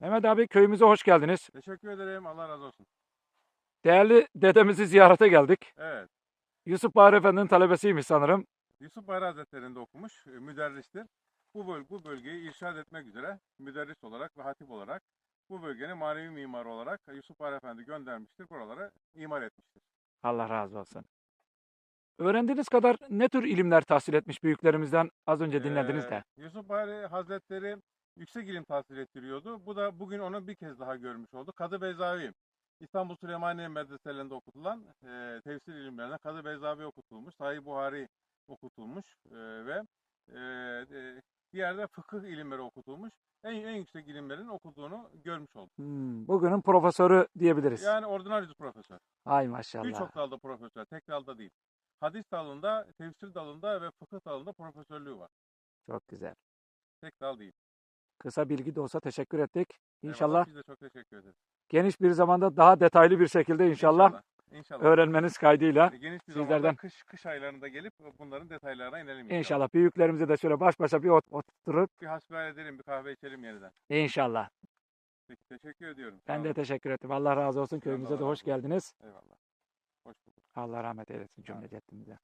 Mehmet abi köyümüze hoş geldiniz. Teşekkür ederim. Allah razı olsun. Değerli dedemizi ziyarete geldik. Evet. Yusuf Bahar Efendi'nin talebesiymiş sanırım. Yusuf Bayra Hazretleri'nde okumuş. e, Müderristir. Bu, böl bu bölgeyi irşad etmek üzere müderris olarak ve hatip olarak bu bölgenin manevi mimarı olarak Yusuf Bayra Efendi göndermiştir. Buralara imar etmiştir. Allah razı olsun. Öğrendiğiniz kadar ne tür ilimler tahsil etmiş büyüklerimizden az önce dinlediniz Ee, de. Yusuf Bayra Hazretleri yüksek ilim tahsil ettiriyordu. Bu da bugün onu bir kez daha görmüş oldu. Kadı Beyzavi. İstanbul Süleymaniye medreselerinde okutulan e, tefsir ilimlerine Kadı Beyzavi okutulmuş. Sahih Buhari okutulmuş e, ve e, e, bir yerde fıkıh ilimleri okutulmuş. En, en yüksek ilimlerin okuduğunu görmüş olduk. Hmm, bugünün profesörü diyebiliriz. Yani ordinarius profesör. Ay maşallah. Birçok dalda profesör, tek dalda değil. Hadis dalında, tefsir dalında ve fıkıh dalında profesörlüğü var. Çok güzel. Tek dal değil. Kısa bilgi de olsa teşekkür ettik. Eyvallah, İnşallah Biz de çok teşekkür ederiz. geniş bir zamanda daha detaylı bir şekilde inşallah, İnşallah. Öğrenmeniz kaydıyla Geniş bir sizlerden- zamanda kış, kış aylarında gelip bunların detaylarına inelim inşallah. büyüklerimize de şöyle baş başa bir ot- oturtup Bir hasbihal edelim, bir kahve içelim yeniden. inşallah. Peki, teşekkür ediyorum. Sağ Ben de olun. teşekkür ettim. Allah razı olsun. Köyümüze de Allah hoş razı olsun. geldiniz. Eyvallah. Hoş bulduk. Allah rahmet eylesin cümle ceddimize.